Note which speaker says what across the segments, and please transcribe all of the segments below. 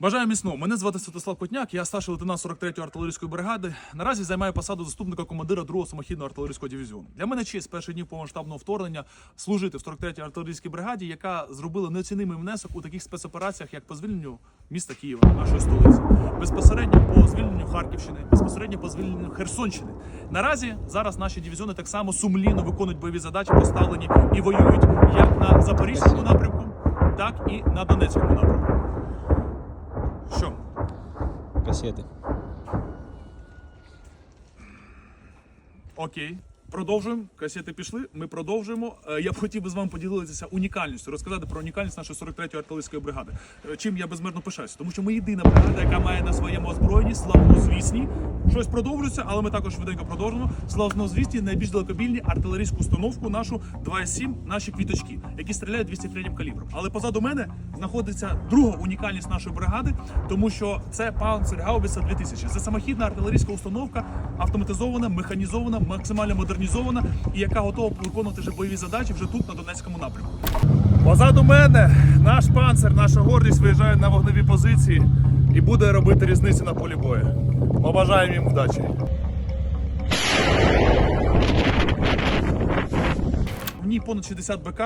Speaker 1: Бажаю міцного. Мене звати Святослав Котняк, я старший лейтенант 43-ї артилерійської бригади. Наразі займаю посаду заступника командира 2-го самохідного артилерійського дивізіону. Для мене честь з перших днів повномасштабного вторгнення служити в 43-й артилерійській бригаді, яка зробила неоцінимий внесок у таких спецопераціях, як по звільненню міста Києва, нашої столиці, безпосередньо по звільненню Харківщини, безпосередньо по звільненню Херсонщини. Наразі зараз наші дивізіони так само сумлінно виконують бойові задачі, поставлені і воюють як на запорізькому напрямку, так і на Донецькому напрямку. Що?
Speaker 2: Касети.
Speaker 1: Окей. Продовжуємо. Касети пішли. Ми продовжуємо. Е, Я б хотів би з вами поділитися унікальністю, розказати про унікальність нашої 43-ї артилерійської бригади. Е, Чим я безмежно пишаюся. Тому що ми єдина бригада, яка має на своєму озброєнні славнозвісні. Щось продовжується, але ми також швиденько продовжимо. Славнозвісні найбільш далекобільні артилерійську установку нашу 2,7, наші квіточки, які стріляють 203 калібром. Але позаду мене знаходиться друга унікальність нашої бригади, тому що це Панцергаубіса 2000. Це самохідна артилерійська установка, автоматизована, механізована, максимально модернізована і яка готова виконувати вже бойові задачі вже тут на Донецькому напрямку. Позаду мене наш панцир, наша гордість виїжджає на вогневі позиції і буде робити різницю на полі бою. Побажаємо їм вдачі. Ній понад 60 БК,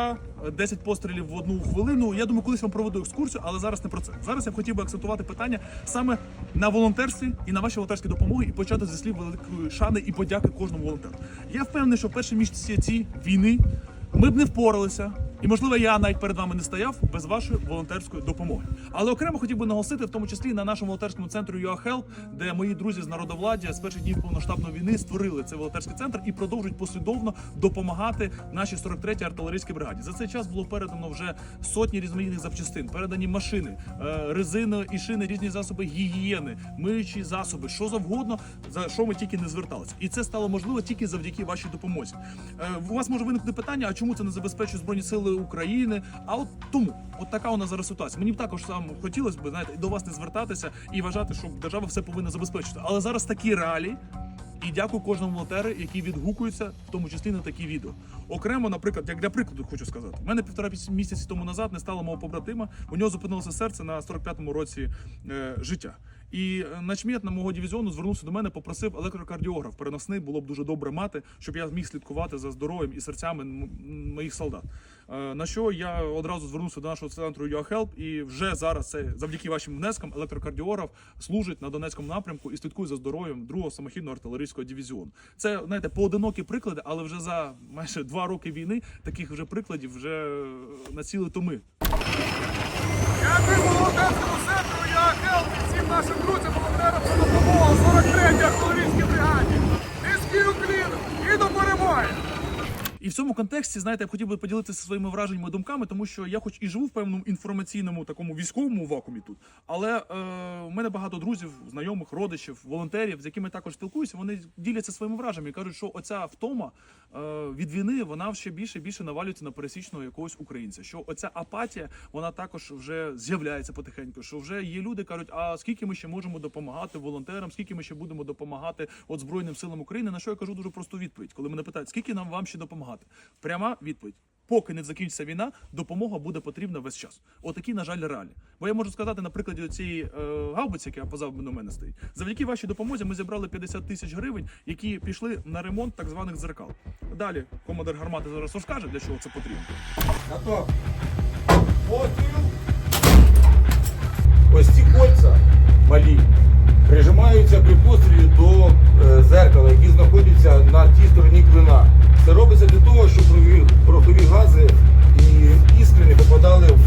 Speaker 1: 10 пострілів в одну хвилину. Я думаю, колись вам проведу екскурсію, але зараз не про це. Зараз я б хотів би акцентувати питання саме на волонтерстві і на вашій волонтерській допомоги і почати зі слів великої шани і подяки кожному волонтеру. Я впевнений, що в перші місяці війни ми б не впоралися. І можливо, я навіть перед вами не стояв без вашої волонтерської допомоги. Але окремо хотів би наголосити, в тому числі на нашому волонтерському центрі UAHelp, де мої друзі з народовладдя з перших днів повноштабної війни створили цей волонтерський центр і продовжують послідовно допомагати нашій 43-й артилерійській бригаді. За цей час було передано вже сотні різноманітних запчастин, передані машини, е, резини і шини, різні засоби гігієни, миючі засоби, що завгодно, за що ми тільки не зверталися. І це стало можливо тільки завдяки вашій допомозі. Е, У вас може виникнути питання, а чому це не забезпечує збройні сили України? А от тому, от така у нас зараз ситуація. Мені б також сам хотілося б знаєте, до вас не звертатися і вважати, що держава все повинна забезпечити. Але зараз такі реалії. І дякую кожному волонтеру, який відгукується, в тому числі на такі відео. Окремо, наприклад, як для прикладу, хочу сказати, у мене півтора місяці тому назад не стало мого побратима. У нього зупинилося серце на 45-му році е, життя. І е, начмет на мого дивізіону звернувся до мене, попросив електрокардіограф переносний. Було б дуже добре мати, щоб я міг слідкувати за здоров'ям і серцями моїх солдат. Е, на що я одразу звернувся до нашого центру UAHelp, і вже зараз це завдяки вашим внескам електрокардіограф служить на Донецькому напрямку і слідкує за здоров'ям другого самохідного артилерійського дивізіону. Це знаєте, поодинокі приклади, але вже за майже два роки війни таких вже прикладів вже е, націли томи.
Speaker 3: Дякую волонтерському центру «Яхел» всім нашим друзям волонтерам за допомогу 43-й артилерійській бригаді. Низький уклін і до перемоги!
Speaker 1: І в цьому контексті, знаєте, я б хотів би поділитися своїми враженнями, думками, тому що я, хоч і живу в певному інформаційному такому військовому вакуумі тут, але е, у мене багато друзів, знайомих, родичів, волонтерів, з якими також спілкуюся. Вони діляться своїми враженнями кажуть, що оця втома е, від війни вона ще більше більше навалюється на пересічного якогось українця. Що оця апатія вона також вже з'являється потихеньку. Що вже є люди, кажуть, а скільки ми ще можемо допомагати волонтерам, скільки ми ще будемо допомагати от Збройним силам України. На що я кажу дуже просту відповідь, коли мене питають, скільки нам вам ще допомагати? Пряма відповідь. Поки не закінчиться війна, допомога буде потрібна весь час. Отакі, на жаль, реалії. Бо я можу сказати на прикладі цієї е, гаубиці, яка позаду на мене стоїть. Завдяки вашій допомозі ми зібрали 50 тисяч гривень, які пішли на ремонт так званих дзеркал. Далі командир гармати зараз розкаже, для чого це потрібно.
Speaker 4: Ось ці кольця малі прижимаються при пострілі до е, зеркала, які знаходяться на тій стороні клина. Це робиться для того, щоб порохові- гази і іскри не попадали в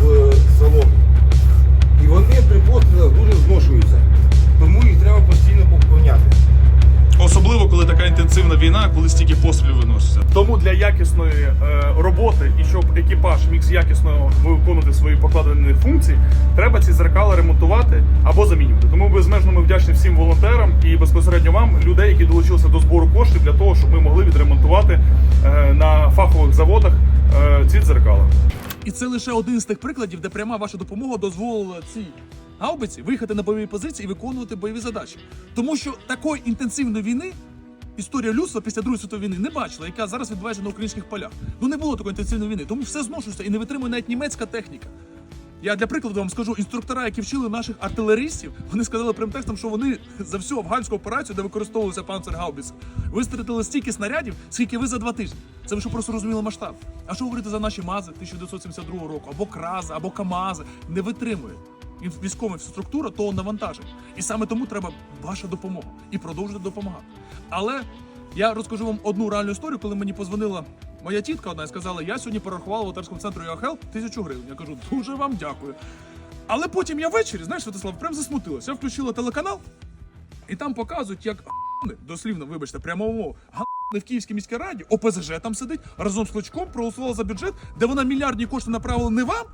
Speaker 1: війна, коли стільки пострілів виноситься. Тому для якісної е, роботи і щоб екіпаж міг якісно виконувати свої покладені функції, треба ці зеркала ремонтувати або замінювати. Тому безмежно ми вдячні всім волонтерам і безпосередньо вам, людей, які долучилися до збору коштів для того, щоб ми могли відремонтувати е, на фахових заводах е, ці дзеркала. І це лише один з тих прикладів, де пряма ваша допомога дозволила цій гаубиці виїхати на бойові позиції і виконувати бойові задачі. Тому що такої інтенсивної війни історія людства після Другої світової війни не бачила, яка зараз відбувається на українських полях. Ну не було такої інтенсивної війни, тому все зношується і не витримує навіть німецька техніка. Я для прикладу вам скажу, інструктора, які вчили наших артилеристів, вони сказали прям текстом, що вони за всю афганську операцію, де використовувалися панцергаубіц, вистратили стільки снарядів, скільки ви за два тижні. Це ви що просто розуміли масштаб. А що говорити за наші мази 1972 року, або крази, або камази не витримує. Військова структура того навантаження. І саме тому треба ваша допомога і продовжувати допомагати. Але я розкажу вам одну реальну історію, коли мені позвонила моя тітка одна і сказала, я сьогодні перерахувала в волонтерському центру ЮАХЕЛ тисячу гривень. Я кажу, дуже вам дякую. Але потім я ввечері, знаєш, Святослав, прям засмутилася. Я включила телеканал, і там показують, як дослівно, вибачте, прямо в Київській міській раді, ОПЗЖ там сидить, разом з Кличком проголосувала за бюджет, де вона мільярдні кошти направила не вам,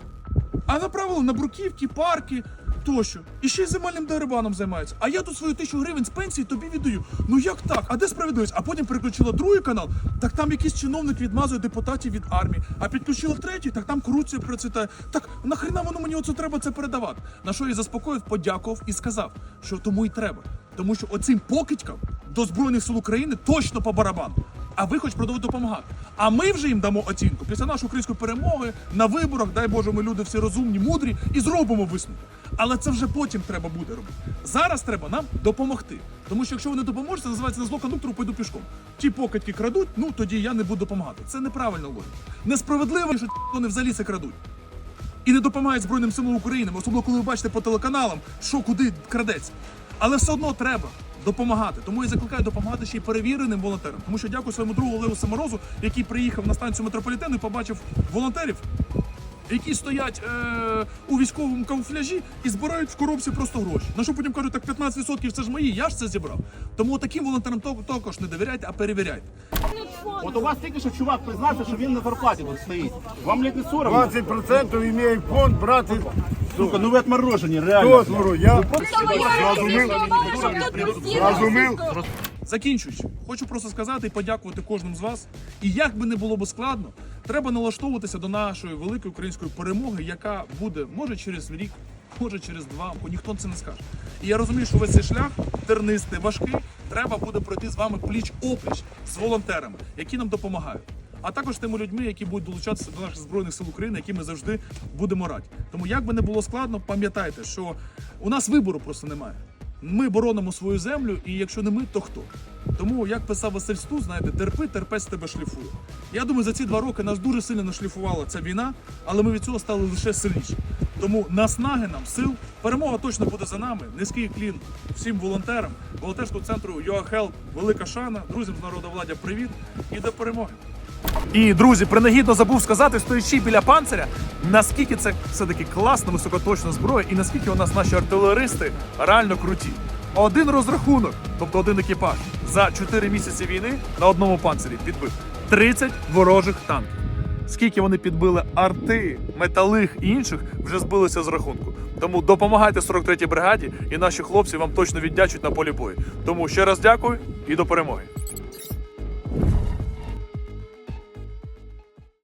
Speaker 1: а направили на бруківки, парки тощо. І ще й земельним дерибаном займаються. А я тут свою тисячу гривень з пенсії тобі віддаю. Ну як так? А де справедливість? А потім переключила другий канал, так там якийсь чиновник відмазує депутатів від армії. А підключила третій, так там корупція процвітає. Так нахрена воно мені оце треба це передавати? На що я заспокоїв, подякував і сказав, що тому і треба. Тому що оцим покидькам до Збройних сил України точно по барабану. А ви хоч продовжуєте допомагати. А ми вже їм дамо оцінку після нашої української перемоги на виборах. Дай Боже, ми люди всі розумні, мудрі і зробимо висновки. Але це вже потім треба буде робити. Зараз треба нам допомогти. Тому що якщо ви не допоможете, називається на зло кондуктору пойду пішком. Ті покидьки крадуть, ну тоді я не буду допомагати. Це неправильна логіка. Несправедливо, що ті, вони взагалі це крадуть. І не допомагають Збройним силам України, особливо коли ви бачите по телеканалам, що куди крадеться. Але все одно треба допомагати. Тому я закликаю допомагати ще й перевіреним волонтерам. Тому що дякую своєму другу Олегу Саморозу, який приїхав на станцію метрополітену і побачив волонтерів, які стоять е- у військовому камуфляжі і збирають в коробці просто гроші. На що потім кажуть, так 15% це ж мої, я ж це зібрав. Тому таким волонтерам також не довіряйте, а перевіряйте.
Speaker 5: От у вас тільки що чувак признався, що він на зарплаті тут стоїть. Вам не соромно?
Speaker 6: 20% имеет фонд, браты.
Speaker 5: Сука, ну ви отморожені,
Speaker 6: Кто
Speaker 5: реально.
Speaker 6: Я
Speaker 7: Зрозумів?
Speaker 6: разумел.
Speaker 1: Закінчуючи, хочу просто сказати і подякувати кожному з вас. І як би не було б складно, треба налаштовуватися до нашої великої української перемоги, яка буде може через рік, може через два, бо ніхто це не скаже. І я розумію, що весь цей шлях тернистий, важкий, треба буде пройти з вами пліч опліч з волонтерами, які нам допомагають. А також тими людьми, які будуть долучатися до наших збройних сил України, які ми завжди будемо раді. Тому як би не було складно, пам'ятайте, що у нас вибору просто немає. Ми боронимо свою землю, і якщо не ми, то хто? Тому, як писав Василь Сту, знаєте, терпи, терпець тебе шліфує. Я думаю, за ці два роки нас дуже сильно нашліфувала ця війна, але ми від цього стали лише сильніші. Тому наснаги нам, сил, перемога точно буде за нами. Низький клін всім волонтерам, волонтерського центру ЮАХЕЛ, велика шана, друзям з народовладдя, привіт і до перемоги. І друзі, принагідно забув сказати, стоячи біля панциря, наскільки це все-таки класна високоточна зброя, і наскільки у нас наші артилеристи реально круті. Один розрахунок, тобто один екіпаж, за 4 місяці війни на одному панцирі підбив 30 ворожих танків. Скільки вони підбили арти, металих і інших, вже збилися з рахунку. Тому допомагайте 43-й бригаді, і наші хлопці вам точно віддячуть на полі бою. Тому ще раз дякую і до перемоги.